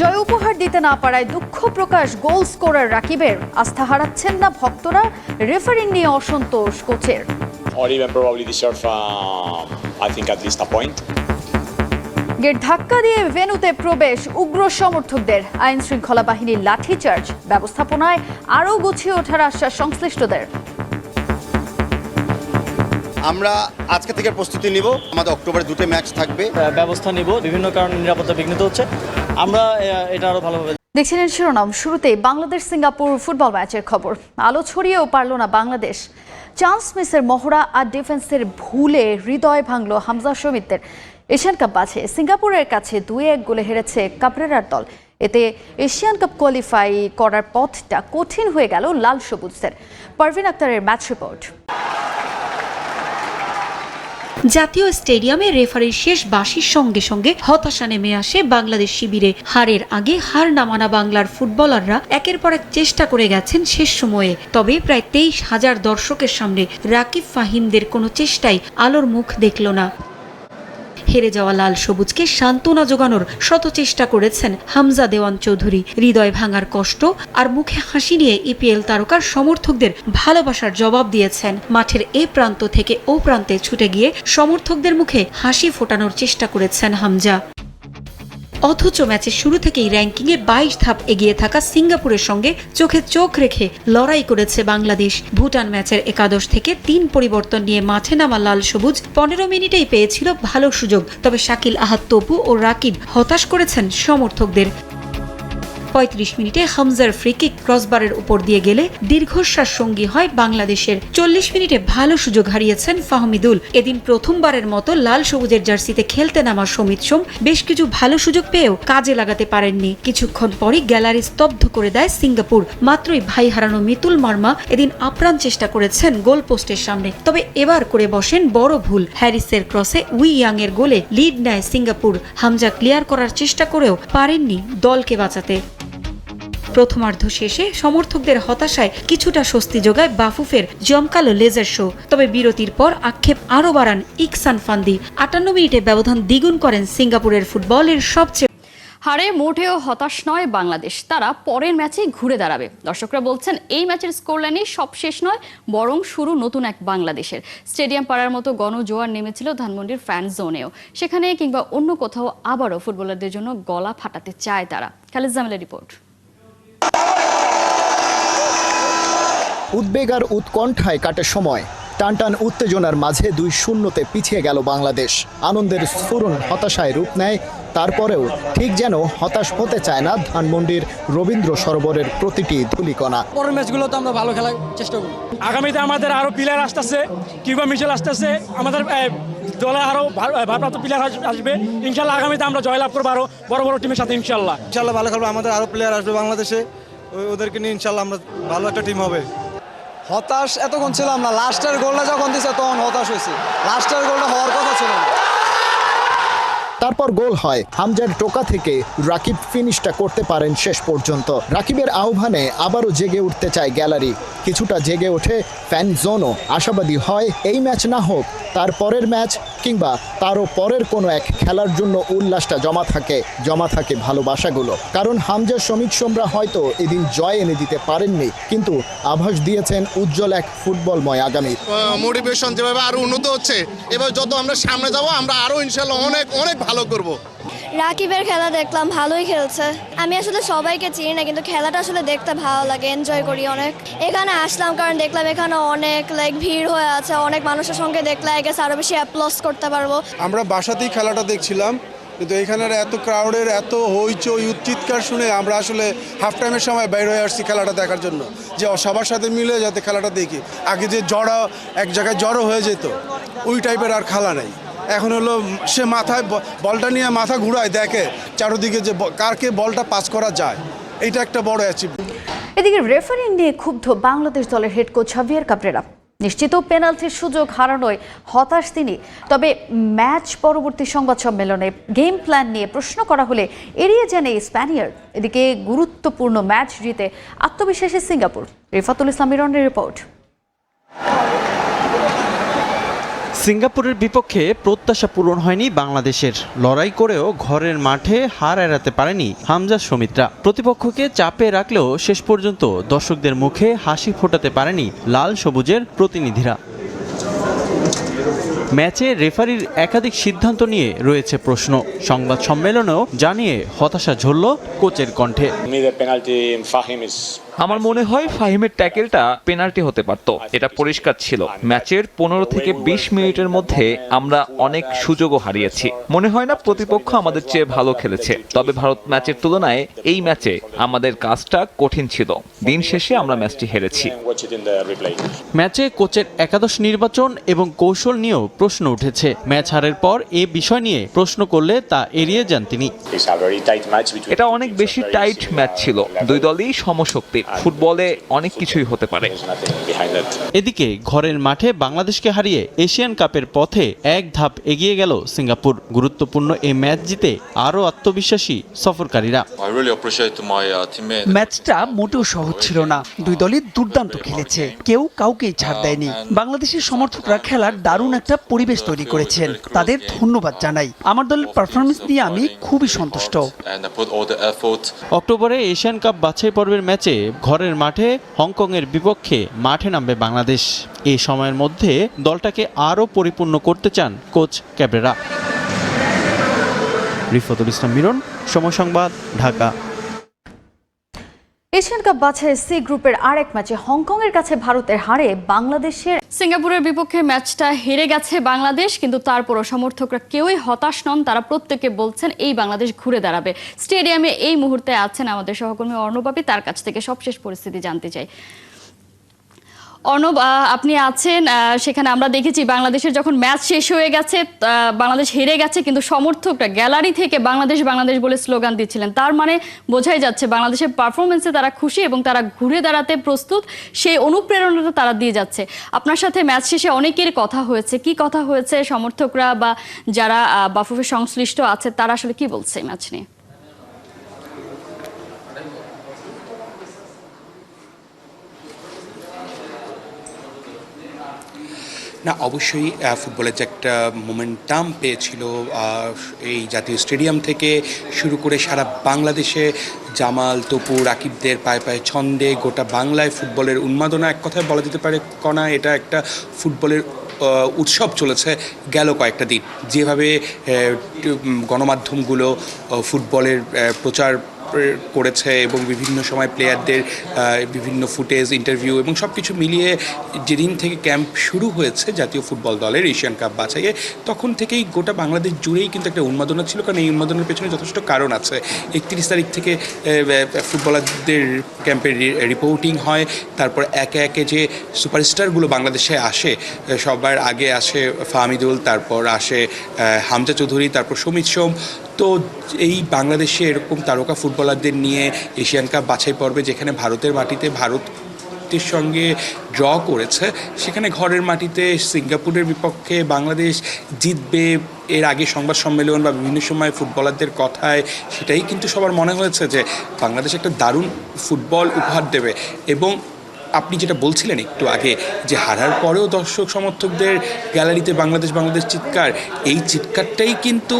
জয় উপহার দিতে না পারায় দুঃখ প্রকাশ গোল স্কোরার রাকিবের। আস্থা হারাচ্ছেন না ভক্তরা রেফারিং নিয়ে অসন্তোষ কোচের। Or even probably deserve, I think, at least a point. Gate ধাক্কা দিয়ে ভেনুতে প্রবেশ উগ্র সমর্থকদের। আইন শৃঙ্খলা বাহিনীর লাঠিচার্জ। ব্যবস্থাপনায় আরও গুছিয়ে ওঠার আশ্বাস সংশ্লিষ্টদের। আমরা আজকে থেকে প্রস্তুতি নিব। আমাদের অক্টোবরে দুটো ম্যাচ থাকবে। ব্যবস্থা নিব। বিভিন্ন কারণে নিরাপত্তা বিঘ্নিত হচ্ছে। আমরা এটা আরও ভালোভাবে দেখছিলেন শিরোনাম। শুরুতেই বাংলাদেশ সিঙ্গাপুর ফুটবল ম্যাচের খবর। আলো ছড়িয়েও পারল না বাংলাদেশ। চান্স মিসের মহড়া আর ডিফেন্সের ভুলে হৃদয় ভাঙল হামজা সমিতের এশিয়ান কাপ বাছে সিঙ্গাপুরের কাছে দুই এক গোলে হেরেছে কাপরেরার দল। এতে এশিয়ান কাপ কোয়ালিফাই করার পথটা কঠিন হয়ে গেল লাল সবুজদের। পারভিন আক্তারের ম্যাচ রিপোর্ট। জাতীয় স্টেডিয়ামে রেফারির শেষ বাঁশির সঙ্গে সঙ্গে হতাশা নেমে আসে বাংলাদেশ শিবিরে। হারের আগে হার নামানা বাংলার ফুটবলাররা একের পর এক চেষ্টা করে গেছেন শেষ সময়ে। তবে প্রায় তেইশ হাজার দর্শকের সামনে রাকিব ফাহিমদের কোনো চেষ্টাই আলোর মুখ দেখল না। হেরে যাওয়া লাল সবুজকে সান্ত্বনা জোগানোর শত চেষ্টা করেছেন হামজা দেওয়ান চৌধুরী। হৃদয় ভাঙার কষ্ট আর মুখে হাসি নিয়ে ইপিএল তারকার সমর্থকদের ভালোবাসার জবাব দিয়েছেন। মাঠের এ প্রান্ত থেকে ও প্রান্তে ছুটে গিয়ে সমর্থকদের মুখে হাসি ফোটানোর চেষ্টা করেছেন হামজা। অথচ ম্যাচের শুরু থেকেই র্যাঙ্কিংয়ে বাইশ ধাপ এগিয়ে থাকা সিঙ্গাপুরের সঙ্গে চোখে চোখ রেখে লড়াই করেছে বাংলাদেশ। ভুটান ম্যাচের একাদশ থেকে তিন পরিবর্তন নিয়ে মাঠে নামা লাল সবুজ পনেরো মিনিটেই পেয়েছিল ভালো সুযোগ, তবে শাকিল আহাত তপু ও রাকিব হতাশ করেছেন সমর্থকদের। পঁয়ত্রিশ মিনিটে হামজার ফ্রিকিক ক্রসবারের উপর দিয়ে গেলে দীর্ঘশ্বাস সঙ্গী হয় বাংলাদেশের চল্লিশ মিনিটে ভালো সুযোগ হারিয়েছেন ফাহমিদুল। এদিন প্রথমবারের মতো লাল সবুজের জার্সিতে খেলতে নামা সমিত সোম বেশ কিছু ভালো সুযোগ পেয়েও কাজে লাগাতে পারেননি। কিছুক্ষণ পরই গ্যালারি স্তব্ধ করে দেয় সিঙ্গাপুর। মাত্রই ভাই হারানো মিতুল মার্মা এদিন আপ্রাণ চেষ্টা করেছেন গোল পোস্টের সামনে। তবে এবার করে বসেন বড় ভুল। হ্যারিসের ক্রসে উই ইয়াং এর গোলে লিড নেয় সিঙ্গাপুর। হামজা ক্লিয়ার করার চেষ্টা করেও পারেননি দলকে বাঁচাতে। প্রথমার্ধ শেষে সমর্থকদের হতাশায় কিছুটা স্বস্তি যোগায় বাফুফের জমকালো লেজার শো। তবে বিরতির পর আক্ষেপ আরও বাড়ান ইকসান ফান্দি। আটান্ন মিনিটে ব্যবধান দ্বিগুণ করেন সিঙ্গাপুরের ফুটবলের সবচেয়ে হারে মোটেও হতাশ নয় বাংলাদেশ। তারা পরের ম্যাচে ঘুরে দাঁড়াবে। দর্শকরা বলছেন, এই ম্যাচের স্কোর লাইনে সব শেষ নয়, বরং শুরু নতুন এক বাংলাদেশের। স্টেডিয়াম পাড়ার মতো গণজোয়ার নেমেছিল ধানমন্ডির ফ্যান জোনেও সেখানে কিংবা অন্য কোথাও আবারও ফুটবলারদের জন্য গলা ফাটাতে চায় তারা। খালিদ জামিলের রিপোর্ট। উদ্বেগ আর উৎকণ্ঠায় কাটে সময়। টানটান উত্তেজনার মাঝে দুই শূন্যতে পিছিয়ে গেল বাংলাদেশ। আনন্দের স্ফুরণ হতাশায় রূপ নেয় তারপরেও ঠিক যেন হতাশ হতে চায় না ধানমন্ডির রবীন্দ্র সরোবরের প্রতিটি ধুলিকণা। পরের ম্যাচগুলো তো আমরা ভালো খেলার চেষ্টা করব। আগামীতে আমাদের আরও প্লেয়ার আসতেছে কিউবা মিচেল আসতেছে আমাদের দলে আরও ভার- ভারপ্রাপ্ত প্লেয়ার আসবে। ইনশাল্লাহ আগামীতে আমরা জয়লাভ করব আরও বড় বড় টিমের সাথে ইনশাল্লাহ। ইনশাল্লাহ ভালো খেলব আমাদের আরও প্লেয়ার আসবে বাংলাদেশে। ওদেরকে নিয়ে ইনশাল্লাহ আমরা ভালো একটা টিম হবে। হতাশ এতক্ষণ ছিলাম না। লাস্টের গোলটা যখন দিছে, তখন হতাশ হয়েছি। লাস্টের গোলটা হওয়ার কথা ছিল না। তারপর গোল হয়। হামজার টোকা থেকে রাকিব ফিনিশটা করতে পারেন শেষ পর্যন্ত। রাকিবের আহ্বানে আবারও জেগে উঠতে চায় গ্যালারি। কিছুটা জেগে ওঠে ফ্যান জোনও। আশাবাদী হয়, এই ম্যাচ না হোক, তার পরের ম্যাচ কিংবা তারও পরের কোনো এক খেলার জন্য উল্লাসটা জমা থাকে জমা থাকে ভালোবাসাগুলো। কারণ হামজা শ্রমিক সোমরা হয়তো এদিন জয় এনে দিতে পারেননি, কিন্তু আভাস দিয়েছেন উজ্জ্বল এক ফুটবলময় আগামী। মোটিভেশন যেভাবে আরও উন্নত হচ্ছে, এবার যত আমরা সামনে যাব, আমরা আরও ইনশাল্লাহ অনেক অনেক ভালো করব। রাকিবের খেলা দেখলাম ভালোই খেলছে। আমি আসলে সবাইকে চিনি না কিন্তু খেলাটা আসলে দেখতে ভালো লাগে এনজয় করি অনেক। এখানে আসলাম কারণ দেখলাম এখানে অনেক লাইক ভিড় হয়ে আছে অনেক মানুষের সঙ্গে দেখলে গেছে আরও বেশি অ্যাপ্লস করতে পারব। আমরা বাসাতেই খেলাটা দেখছিলাম কিন্তু এখানের এত ক্রাউডের এত হইচই চিৎকার শুনে আমরা আসলে হাফ টাইমের সময় বাইরে হয়ে আসছি খেলাটা দেখার জন্য। যে সবার সাথে মিলে যাতে খেলাটা দেখি। আগে যে জড়ো এক জায়গায় জড়ো হয়ে যেত ওই টাইপের আর খেলা নেই। এখন হলো সে মাথায় বলটা নিয়ে মাথা ঘুরায়, দেখে চারোদিকে যে কারকে বলটা পাস করা যায়। এটা একটা বড় অ্যাচিভ এদিকে রেফারিং নিয়ে ক্ষুব্ধ বাংলাদেশ দলের হেড কোচ হাভিয়ার কাবরেরা নিশ্চিত পেনাল্টির সুযোগ হারানোয় হতাশ তিনি। তবে ম্যাচ পরবর্তী সংবাদ সম্মেলনে গেম প্ল্যান নিয়ে প্রশ্ন করা হলে এড়িয়ে যান এই স্প্যানিয়ার এদিকে গুরুত্বপূর্ণ ম্যাচ জিতে আত্মবিশ্বাসী সিঙ্গাপুর। রিফাতুল ইসলাম রিপোর্ট সিঙ্গাপুরের বিপক্ষে প্রত্যাশা পূরণ হয়নি বাংলাদেশের। লড়াই করেও ঘরের মাঠে হার এড়াতে পারেনি হামজা সমিত্রা। প্রতিপক্ষকে চাপে রাখলেও শেষ পর্যন্ত দর্শকদের মুখে হাসি ফোটাতে পারেনি লাল সবুজের প্রতিনিধিরা। ম্যাচে রেফারির একাধিক সিদ্ধান্ত নিয়ে রয়েছে প্রশ্ন। সংবাদ সম্মেলনেও জানিয়ে হতাশা ঝরল কোচের কণ্ঠে। আমার মনে হয় ফাহিমের ট্যাকেলটা পেনাল্টি হতে পারত। এটা পরিষ্কার ছিল। ম্যাচের পনেরো থেকে বিশ মিনিটের মধ্যে আমরা অনেক সুযোগও হারিয়েছি। মনে হয় না প্রতিপক্ষ আমাদের চেয়ে ভালো খেলেছে। তবে ভারত ম্যাচের তুলনায় এই ম্যাচে আমাদের কাজটা কঠিন ছিল। দিন শেষে আমরা ম্যাচটি হেরেছি. ম্যাচে কোচের একাদশ নির্বাচন এবং কৌশল নিয়েও প্রশ্ন উঠেছে। ম্যাচ হারের পর এ বিষয় নিয়ে প্রশ্ন করলে তা এড়িয়ে যান তিনি। এটা অনেক বেশি টাইট ম্যাচ ছিল। দুই দলই সমশক্তি। ফুটবলে অনেক কিছুই হতে পারে. এদিকে ঘরের মাঠে বাংলাদেশকে হারিয়ে এশিয়ান কাপের পথে এক ধাপ এগিয়ে গেল সিঙ্গাপুর। গুরুত্বপূর্ণ এই ম্যাচ জিতে আরও আত্মবিশ্বাসী সফরকারীরা। Uh. ম্যাচটা মোটেও সহজ ছিল না। দুই দলই দুর্দান্ত খেলেছে। কেউ কাউকেই ছাড় দেয়নি। বাংলাদেশের সমর্থকরা খেলার দারুণ একটা পরিবেশ তৈরি করেছেন। তাদের ধন্যবাদ জানাই। আমার দলের পারফরমেন্স নিয়ে আমি খুবই সন্তুষ্ট. অক্টোবরে এশিয়ান কাপ বাছাই পর্বের ম্যাচে ঘরের মাঠে হংকংয়ের বিপক্ষে মাঠে নামবে বাংলাদেশ। এই সময়ের মধ্যে দলটাকে আরও পরিপূর্ণ করতে চান কোচ ক্যাবেরা রিফতুল ইসলাম মিরন, সময় সংবাদ, ঢাকা। এশিয়ান কাপ বাছাই সি গ্রুপের আরেক ম্যাচে এর কাছে ভারতের হারে বাংলাদেশের সিঙ্গাপুরের বিপক্ষে ম্যাচটা হেরে গেছে বাংলাদেশ, কিন্তু তারপরও সমর্থকরা কেউই হতাশ নন। তারা প্রত্যেকে বলছেন, এই বাংলাদেশ ঘুরে দাঁড়াবে। স্টেডিয়ামে এই মুহূর্তে আছেন আমাদের সহকর্মী অর্ণবাপী তার কাছ থেকে সবশেষ পরিস্থিতি জানতে চাই। অর্ণব আপনি আছেন সেখানে আমরা দেখেছি বাংলাদেশের যখন ম্যাচ শেষ হয়ে গেছে বাংলাদেশ হেরে গেছে কিন্তু সমর্থকরা গ্যালারি থেকে বাংলাদেশ বাংলাদেশ বলে স্লোগান দিচ্ছিলেন। তার মানে বোঝাই যাচ্ছে বাংলাদেশের পারফরমেন্সে তারা খুশি এবং তারা ঘুরে দাঁড়াতে প্রস্তুত সেই অনুপ্রেরণাটা তারা দিয়ে যাচ্ছে। আপনার সাথে ম্যাচ শেষে অনেকের কথা হয়েছে। কি কথা হয়েছে সমর্থকরা বা যারা আহ, বাফুফে সংশ্লিষ্ট আছে তারা আসলে কি বলছে ম্যাচ নিয়ে? না, অবশ্যই ফুটবলের যে একটা মোমেন্টাম পেয়েছিল এই জাতীয় স্টেডিয়াম থেকে শুরু করে সারা বাংলাদেশে জামাল, তপু, রাকিবদের পায়ে পায়ে ছন্দে গোটা বাংলায় ফুটবলের উন্মাদনা। এক কথায় বলা যেতে পারে, কণা, এটা একটা ফুটবলের উৎসব চলেছে গেল কয়েকটা দিন। যেভাবে গণমাধ্যমগুলো ফুটবলের প্রচার করেছে এবং বিভিন্ন সময় প্লেয়ারদের বিভিন্ন ফুটেজ ইন্টারভিউ এবং সব কিছু মিলিয়ে যেদিন থেকে ক্যাম্প শুরু হয়েছে জাতীয় ফুটবল দলের এশিয়ান কাপ বাছাইয়ে, তখন থেকেই গোটা বাংলাদেশ জুড়েই কিন্তু একটা উন্মাদনা ছিল কারণ এই উন্মাদনার পেছনে যথেষ্ট কারণ আছে। একত্রিশ তারিখ থেকে ফুটবলারদের ক্যাম্পের রিপোর্টিং হয়, তারপর একে একে যে সুপারস্টারগুলো বাংলাদেশে আসে সবার আগে আসে ফাহমিদুল, তারপর আসে হামজা চৌধুরী, তারপর সমিত সোম তো এই বাংলাদেশে এরকম তারকা ফুটবলারদের নিয়ে এশিয়ান কাপ বাছাই পর্বে যেখানে ভারতের মাটিতে ভারত ভারতের সঙ্গে ড্র করেছে, সেখানে ঘরের মাটিতে সিঙ্গাপুরের বিপক্ষে বাংলাদেশ জিতবে এর আগে সংবাদ সম্মেলন বা বিভিন্ন সময় ফুটবলারদের কথায়, সেটাই কিন্তু সবার মনে হয়েছে যে বাংলাদেশ একটা দারুণ ফুটবল উপহার দেবে। এবং আপনি যেটা বলছিলেন একটু আগে যে হারার পরেও দর্শক সমর্থকদের গ্যালারিতে বাংলাদেশ বাংলাদেশ চিৎকার, এই চিৎকারটাই কিন্তু